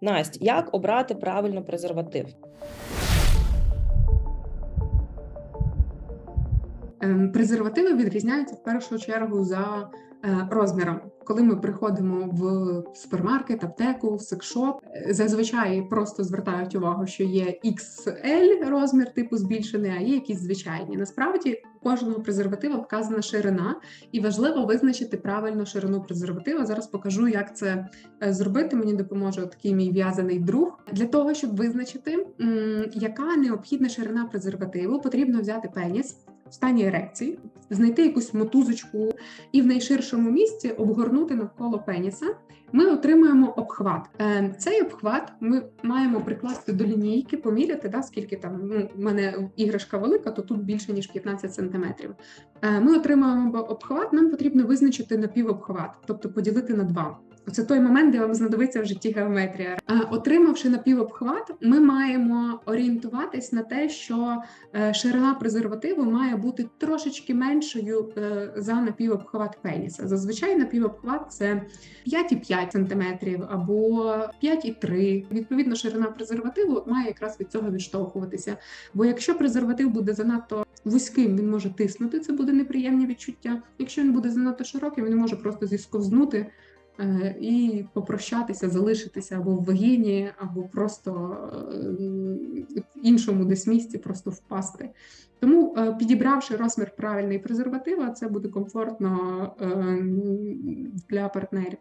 Настя, як обрати правильно презерватив? Презервативи відрізняються в першу чергу за е, розміром. Коли ми приходимо в супермаркет, аптеку, в секшоп, е, зазвичай просто звертають увагу, що є XL розмір, типу збільшений, а є якісь звичайні. Насправді у кожного презерватива вказана ширина, і важливо визначити правильну ширину презерватива. Зараз покажу, як це е, зробити. Мені допоможе такий мій в'язаний друг. Для того щоб визначити, яка необхідна ширина презервативу, потрібно взяти пеніс w stanie erekcji. Знайти якусь мотузочку і в найширшому місці обгорнути навколо пеніса. Ми отримуємо обхват. Е, Цей обхват ми маємо прикласти до лінійки, поміряти, да, скільки там ну, в мене іграшка велика, то тут більше ніж 15 сантиметрів. Е, Ми отримуємо обхват. Нам потрібно визначити напівобхват, тобто поділити на два. Це той момент, де вам знадобиться в житті геометрія. Е, Отримавши напівобхват, ми маємо орієнтуватись на те, що ширина презервативу має бути трошечки меншою е, за напівобхват пеніса. Зазвичай напівобхват це 5,5 см або 5,3. Відповідно, ширина презервативу має якраз від цього відштовхуватися. Бо якщо презерватив буде занадто вузьким, він може тиснути, це буде неприємні відчуття. Якщо він буде занадто широким, він може просто зісковзнути і попрощатися, залишитися або в вагіні, або просто е, в іншому десь місці, просто впасти. Тому, е, підібравши розмір правильний презерватива, це буде комфортно е, для партнерів.